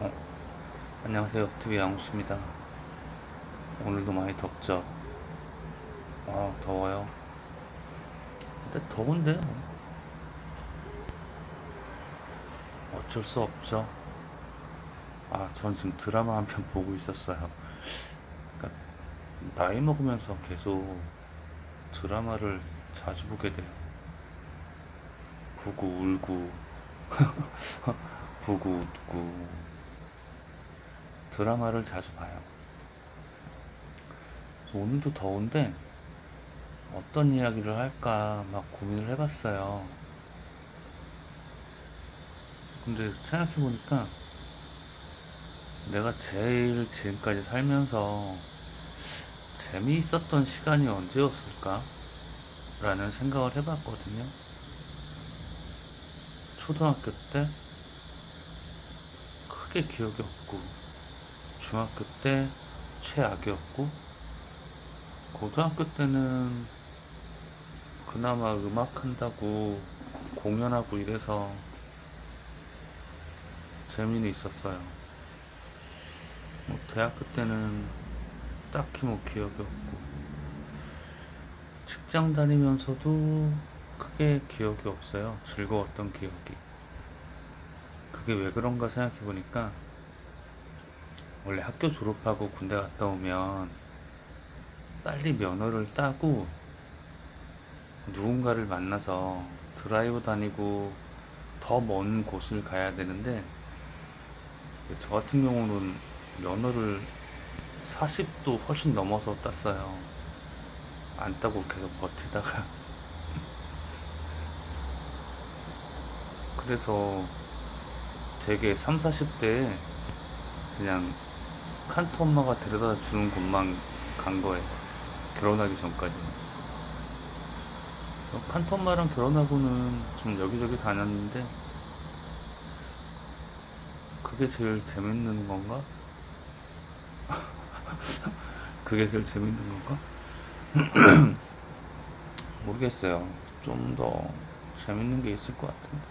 어, 안녕하세요. TV 양수입니다. 오늘도 많이 덥죠? 아, 더워요. 근데 더운데요. 어쩔 수 없죠. 아, 전 지금 드라마 한 편 보고 있었어요. 그러니까 나이 먹으면서 계속 드라마를 자주 보게 돼요. 보고 울고, 보고 웃고, 드라마를 자주 봐요. 오늘도 더운데 어떤 이야기를 할까 막 고민을 해봤어요. 근데 생각해보니까 내가 제일 지금까지 살면서 재미있었던 시간이 언제였을까? 라는 생각을 해봤거든요. 초등학교 때 크게 기억이 없고, 중학교 때 최악이었고, 고등학교 때는 그나마 음악 한다고 공연하고 이래서 재미는 있었어요. 뭐 대학교 때는 딱히 뭐 기억이 없고, 직장 다니면서도 크게 기억이 없어요. 즐거웠던 기억이. 그게 왜 그런가 생각해 보니까 원래 학교 졸업하고 군대 갔다 오면 빨리 면허를 따고 누군가를 만나서 드라이브 다니고 더 먼 곳을 가야 되는데 저 같은 경우는 면허를 40도 훨씬 넘어서 땄어요. 안 따고 계속 버티다가 그래서 되게 3, 40대에 그냥 칸토 엄마가 데려다 주는 곳만 간 거예요. 결혼하기 전까지. 칸토 엄마랑 결혼하고는 좀 여기저기 다녔는데 그게 제일 재밌는 건가? 그게 제일 재밌는 건가? 모르겠어요. 좀 더 재밌는 게 있을 것 같은데.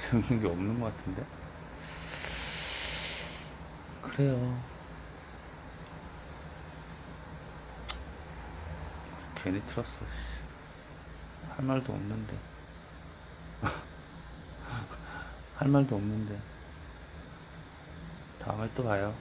재밌는 게 없는 것 같은데. 그래요. 괜히 틀었어. 씨. 할 말도 없는데. 할 말도 없는데. 다음에 또 봐요.